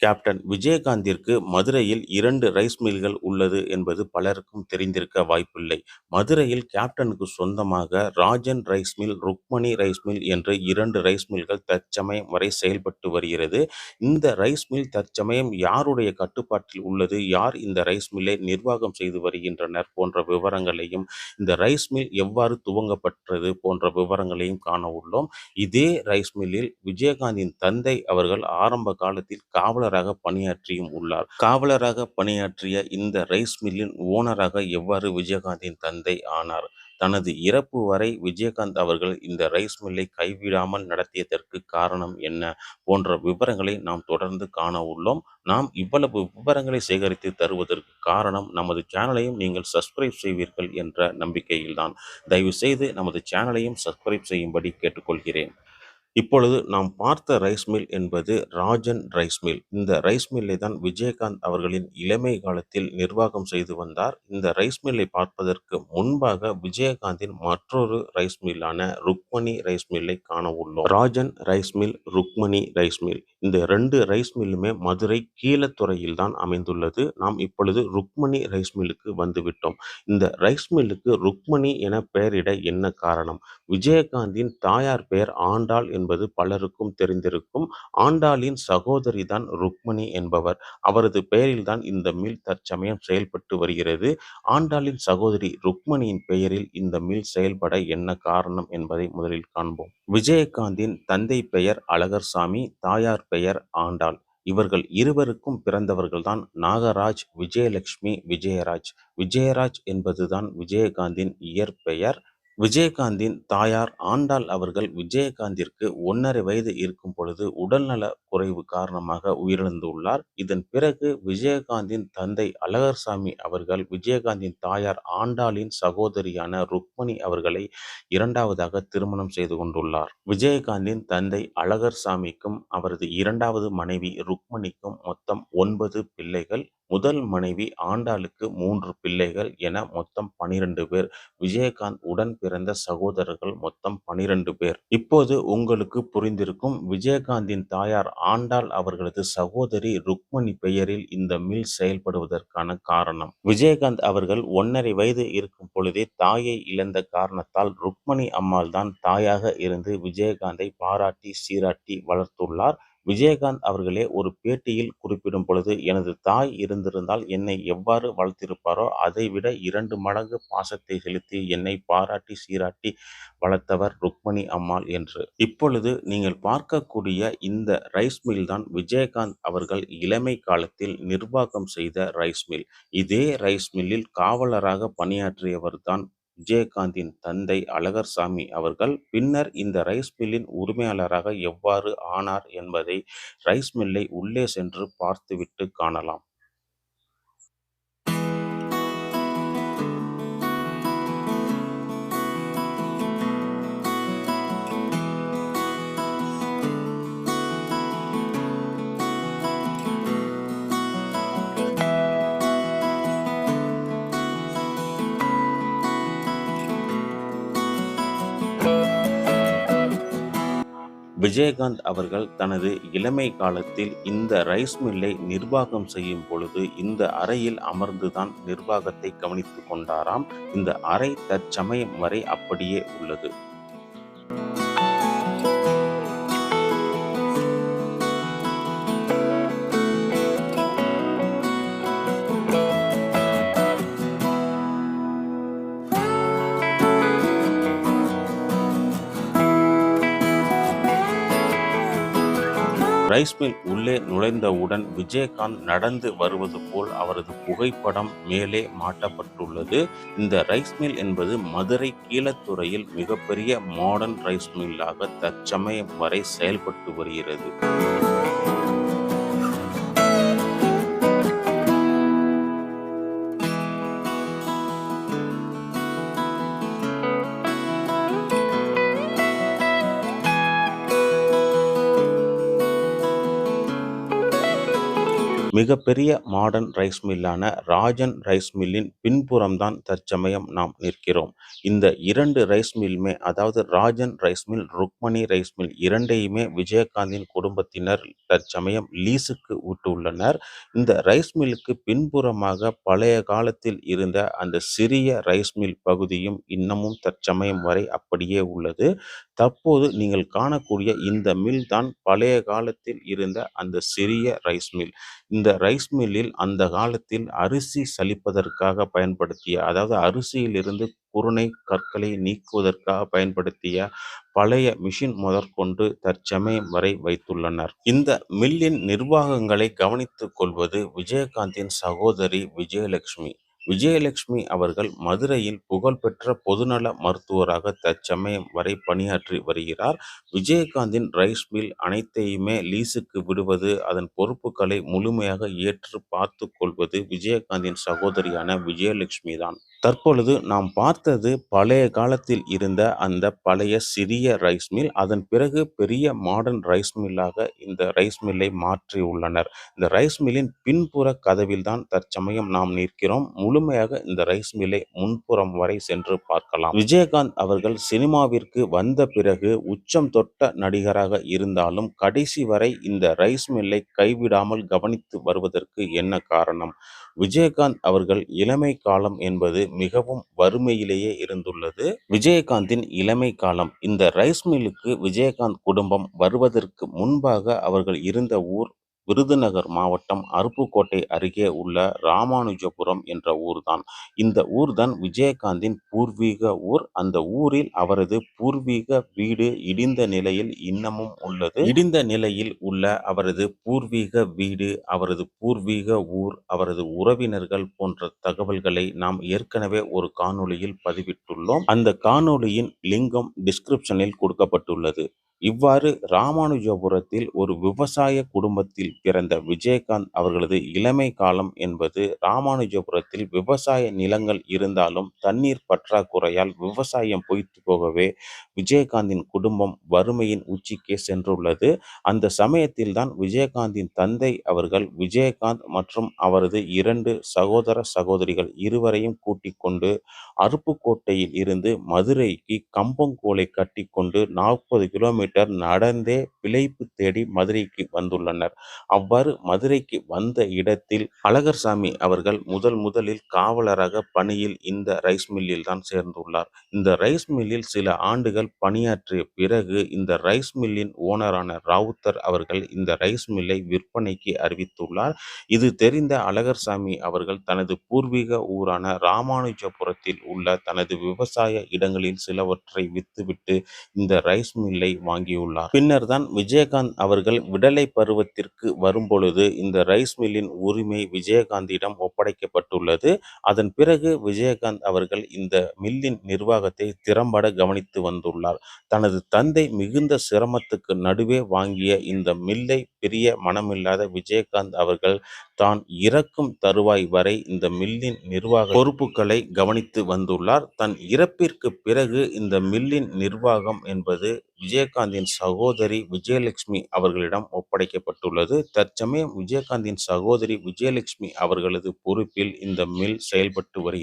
Captain விஜயகாந்திற்கு மதுரையில் இரண்டு rice மில்கள் உள்ளது என்பது பலருக்கும் தெரிந்திருக்க வாய்ப்பில்லை. மதுரையில் கேப்டனுக்கு சொந்தமாக Rajan rice mill, Rukmani rice mill என்று இரண்டு ரைஸ் மில்கள் தற்சமயம் வரை செயல்பட்டு வருகிறது. இந்த ரைஸ் மில் தற்சமயம் யாருடைய கட்டுப்பாட்டில் உள்ளது, யார் இந்த ரைஸ் மில்லை நிர்வாகம் செய்து வருகின்றனர் போன்ற விவரங்களையும், இந்த ரைஸ் மில் எவ்வாறு துவங்கப்பட்டது போன்ற விவரங்களையும் காண உள்ளோம். இதே ரைஸ் மில்லில் விஜயகாந்தின் தந்தை அவர்கள் ஆரம்ப காலத்தில் காவலர் காவலராக பணியாற்றியும் உள்ளார். காவலராக பணியாற்றிய இந்த ரைஸ் மில்லின் ஓனராக எவ்வாறு விஜயகாந்தின் தந்தை ஆனார், தனது இறப்பு வரை விஜயகாந்த் அவர்கள் இந்த ரைஸ் மில்லை கைவிடாமல் நடத்தியதற்கு காரணம் என்ன போன்ற விவரங்களை நாம் தொடர்ந்து காண உள்ளோம். நாம் இவ்வளவு விவரங்களை சேகரித்து தருவதற்கு காரணம் நமது சேனலையும் நீங்கள் சப்ஸ்கிரைப் செய்வீர்கள் என்ற நம்பிக்கையில்தான் தயவு செய்து நமது சேனலையும் சப்ஸ்கிரைப் செய்யும்படி கேட்டுக்கொள்கிறேன். இப்பொழுது நாம் பார்த்த ரைஸ் மில் என்பது ராஜன் ரைஸ் மில். இந்த ரைஸ் மில்லை தான் விஜயகாந்த் அவர்களின் இளமை காலத்தில் நிர்வாகம் செய்து வந்தார். இந்த ரைஸ் மில்லை பார்ப்பதற்கு முன்பாக விஜயகாந்தின் மற்றொரு ரைஸ் மில்லான ருக்மணி ரைஸ் மில்லை காண உள்ளோம். Rajan rice mill, Rukmani rice mill இந்த ரெண்டு ரைஸ் மில்லுமே மதுரை கீழத்துறையில் தான் அமைந்துள்ளது. நாம் இப்பொழுது ருக்மணி ரைஸ் மில்லுக்கு வந்துவிட்டோம். இந்த ரைஸ் மில்லுக்கு ருக்மணி என பெயரிட என்ன காரணம்? விஜயகாந்தின் தாயார் பெயர் ஆண்டாள் என்பது பலருக்கும் தெரிந்திருக்கும். ஆண்டாளின் சகோதரி தான் ருக்மணி என்பவர். அவரது பெயரில் தான் இந்த மில் தற்சமயம் செயல்பட்டு வருகிறது. ஆண்டாளின் சகோதரி ருக்மணியின் பெயரில் இந்த மில் செயல்பட என்ன காரணம் என்பதை முதலில் காண்போம். விஜயகாந்தின் தந்தை பெயர் அழகர்சாமி, தாயார் பெயர் ஆண்டாள். இவர்கள் இருவருக்கும் பிறந்தவர்கள் தான் நாகராஜ், விஜயலட்சுமி, விஜயராஜ். விஜயராஜ் என்பதுதான் விஜயகாந்தின் இயற்பெயர். விஜயகாந்தின் தாயார் ஆண்டாள் அவர்கள் விஜயகாந்திற்கு ஒன்றரை வயது இருக்கும் பொழுது உடல்நல குறைவு காரணமாக உயிரிழந்துள்ளார். இதன் பிறகு விஜயகாந்தின் தந்தை அழகர்சாமி அவர்கள் விஜயகாந்தின் தாயார் ஆண்டாளின் சகோதரியான ருக்மணி அவர்களை இரண்டாவதாக திருமணம் செய்து கொண்டுள்ளார். விஜயகாந்தின் தந்தை அழகர்சாமிக்கும் அவரது இரண்டாவது மனைவி ருக்மணிக்கும் மொத்தம் ஒன்பது பிள்ளைகள். முதல் மனைவி ஆண்டாளுக்கு மூன்று பிள்ளைகள் என மொத்தம் பன்னிரண்டு பேர். விஜயகாந்த் உடன் பிறந்த சகோதரர்கள் மொத்தம் பனிரெண்டு பேர். இப்போது உங்களுக்கு புரிந்திருக்கும் விஜயகாந்தின் தாயார் ஆண்டாள் அவர்களது சகோதரி ருக்மணி பெயரில் இந்த மில் செயல்படுவதற்கான காரணம். விஜயகாந்த் அவர்கள் ஒன்னரை வயது இருக்கும் பொழுதே தாயை இழந்த காரணத்தால் ருக்மணி அம்மாள் தான் தாயாக இருந்து விஜயகாந்தை பாராட்டி சீராட்டி வளர்த்துள்ளார். விஜயகாந்த் அவர்களே ஒரு பேட்டியில் குறிப்பிடும் பொழுது, எனது தாய் இருந்திருந்தால் என்னை எவ்வாறு வளர்த்திருப்பாரோ அதைவிட இரண்டு மடங்கு பாசத்தை செலுத்தி என்னை பாராட்டி சீராட்டி வளர்த்தவர் ருக்மணி அம்மாள் என்று. இப்பொழுது நீங்கள் பார்க்கக்கூடிய இந்த ரைஸ் மில் தான் விஜயகாந்த் அவர்கள் இளமை காலத்தில் நிர்வாகம் செய்த ரைஸ் மில். இதே ரைஸ் மில்லில் காவலராக பணியாற்றியவர் தான் விஜயகாந்தின் தந்தை அழகர்சாமி அவர்கள். பின்னர் இந்த ரைஸ் மில்லின் உரிமையாளராக எவ்வாறு ஆனார் என்பதை ரைஸ் மில்லை உள்ளே சென்று பார்த்துவிட்டு காணலாம். விஜயகாந்த் அவர்கள் தனது இளமை காலத்தில் இந்த ரைஸ் மில்லை நிர்வாகம் செய்யும் பொழுது இந்த அறையில் அமர்ந்து தான் நிர்வாகத்தை கவனித்துக் கொண்டாராம். இந்த அறை தற்சமயம் வரை அப்படியே உள்ளது. ரைஸ் மில் உள்ளே நுழைந்தவுடன் விஜயகாந்த் நடந்து வருவது போல் அவரது புகைப்படம் மேலே மாட்டப்பட்டுள்ளது. இந்த ரைஸ் மில் என்பது மதுரை கீழத்துறையில் மிகப்பெரிய மாடர்ன் ரைஸ் மில்லாக தற்சமயம் வரை செயல்பட்டு வருகிறது. மிகப்பெரிய மாடர்ன் ரைஸ் மில்லான ராஜன் ரைஸ் மில்லின் பின்புறம்தான் தற்சமயம் நாம் நிற்கிறோம். இந்த இரண்டு ரைஸ் மில்லுமே அதாவது Rajan rice mill, Rukmani rice mill இரண்டையுமே விஜயகாந்தின் குடும்பத்தினர் தற்சமயம் லீஸுக்கு விட்டுள்ளனர். இந்த ரைஸ் மில்லுக்கு பின்புறமாக பழைய காலத்தில் இருந்த அந்த சிறிய ரைஸ் மில் பகுதியும் இன்னமும் தற்சமயம் வரை அப்படியே உள்ளது. தற்போது நீங்கள் காணக்கூடிய இந்த மில் தான் பழைய காலத்தில் இருந்த அந்த சிறிய ரைஸ் மில். இந்த ரைஸ் மில்லில் அந்த காலத்தில் அரிசி சலிப்பதற்காக பயன்படுத்திய அதாவது அரிசியிலிருந்து குருணை கற்களை நீக்குவதற்காக பயன்படுத்திய பழைய மிஷின் முதற்கொண்டு தற்சமயம் வரை வைத்துள்ளனர். இந்த மில்லின் நிர்வாகங்களை கவனித்துக் கொள்வது விஜயகாந்தின் சகோதரி விஜயலட்சுமி. விஜயலட்சுமி அவர்கள் மதுரையில் புகழ்பெற்ற பொதுநல மருத்துவராக தற்சமயம் வரை பணியாற்றி வருகிறார். விஜயகாந்தின் ரைஸ் மில் அனைத்தையுமே லீசுக்கு விடுவது, அதன் பொறுப்புகளை முழுமையாக ஏற்று பார்த்து கொள்வது விஜயகாந்தின் சகோதரியான விஜயலட்சுமி தான். தற்பொழுது நாம் பார்த்தது பழைய காலத்தில் இருந்த அந்த பழைய சிறிய ரைஸ் மில். அதன் பிறகு பெரிய மாடர்ன் ரைஸ் மில்லாக இந்த ரைஸ் மில்லை மாற்றியுள்ளனர். இந்த ரைஸ் மில்லின் பின்புற கதவில் தான் தற்சமயம் நாம் நிற்கிறோம். முழுமையாக இந்த ரைஸ் மில்லை முன்புறம் வரை சென்று பார்க்கலாம். விஜயகாந்த் அவர்கள் சினிமாவிற்கு வந்த பிறகு உச்சம் தொட்ட நடிகராக இருந்தாலும் கடைசி வரை இந்த ரைஸ் மில்லை கைவிடாமல் கவனித்து வருவதற்கு என்ன காரணம்? விஜயகாந்த் அவர்கள் இளமை காலம் என்பது மிகவும் வறுமையிலேயே இருந்துள்ளது. விஜயகாந்தின் இளமை காலம் இந்த ரைஸ் மில்லுக்கு விஜயகாந்த் குடும்பம் வருவதற்கு முன்பாக அவர்கள் இருந்த ஊர் விருதுநகர் மாவட்டம் அருப்புக்கோட்டை அருகே உள்ள ராமானுஜபுரம் என்ற ஊர்தான். இந்த ஊர்தான் விஜயகாந்தின் பூர்வீக ஊர். அந்த ஊரில் அவரது பூர்வீக வீடு இடிந்த நிலையில் இன்னமும் உள்ளது. இடிந்த நிலையில் உள்ள அவரது பூர்வீக வீடு, அவரது பூர்வீக ஊர், அவரது உறவினர்கள் போன்ற தகவல்களை நாம் ஏற்கனவே ஒரு காணொளியில் பதிவிட்டுள்ளோம். அந்த காணொளியின் லிங்கம் டிஸ்கிரிப்ஷனில் கொடுக்கப்பட்டுள்ளது. இவ்வாறு ராமானுஜபுரத்தில் ஒரு விவசாய குடும்பத்தில் பிறந்த விஜயகாந்த் அவர்களது இளமை காலம் என்பது ராமானுஜபுரத்தில் விவசாய நிலங்கள் இருந்தாலும் தண்ணீர் பற்றாக்குறையால் விவசாயம் பொய்த்து போகவே விஜயகாந்தின் குடும்பம் வறுமையின் உச்சிக்கே சென்றுள்ளது. அந்த சமயத்தில் தான் விஜயகாந்தின் தந்தை அவர்கள் விஜயகாந்த் மற்றும் அவரது இரண்டு சகோதர, சகோதரிகள் இருவரையும் கூட்டிக் கொண்டு அருப்புக்கோட்டையில் இருந்து மதுரைக்கு கம்பங்கோலை கட்டிக்கொண்டு நாற்பது கிலோமீட்டர் நடந்தே பிழைப்பு தேடி மதுரைக்கு வந்துள்ளனர். அவ்வாறு மதுரைக்கு வந்த இடத்தில் அழகர்சாமி அவர்கள் முதல் முதலில் காவலராக பணியில் இந்த ரைஸ் மில்லில் தான் சேர்ந்துள்ளார். இந்த ரைஸ் மில்லில் சில ஆண்டுகள் பணியாற்றிய பிறகு இந்த ரைஸ் மில்லின் ஓனரான ராவுத்தர் அவர்கள் இந்த ரைஸ் மில்லை விற்பனைக்கு அறிவித்துள்ளார். இது தெரிந்த அழகர்சாமி அவர்கள் தனது பூர்வீக ஊரான ராமானுஜபுரத்தில் உள்ள தனது விவசாய இடங்களில் சிலவற்றை வித்துவிட்டு இந்த ரைஸ் மில்லை வாங்கியுள்ளார். பின்னர் தான் விஜயகாந்த் அவர்கள் விடலை பருவத்திற்கு வரும்பொழுது இந்த ரைஸ் மில்லின் உரிமை விஜயகாந்திடம் ஒப்படைக்கப்பட்டுள்ளது. அதன் பிறகு விஜயகாந்த் அவர்கள் இந்த மில்லின் நிர்வாகத்தை திறம்பட கவனித்து வந்துள்ளார். தனது தந்தை மிகுந்த சிரமத்துக்கு நடுவே வாங்கிய இந்த மில்லை பிரிய மனமில்லாத விஜயகாந்த் அவர்கள் தான் இறக்கும் தருவாய் வரை இந்த மில்லின் நிர்வாக பொறுப்புகளை கவனித்து வந்துள்ளார். தன் இறப்பிற்கு பிறகு இந்த மில்லின் நிர்வாகம் என்பது விஜயகாந்தின் சகோதரி விஜயலட்சுமி அவர்களிடம் ஒப்படைக்கப்பட்டுள்ளது. தற்சமயம் விஜயகாந்தின் சகோதரி விஜயலட்சுமி அவர்களது பொறுப்பில் இந்த மில் செயல்பட்டு வருகிறது.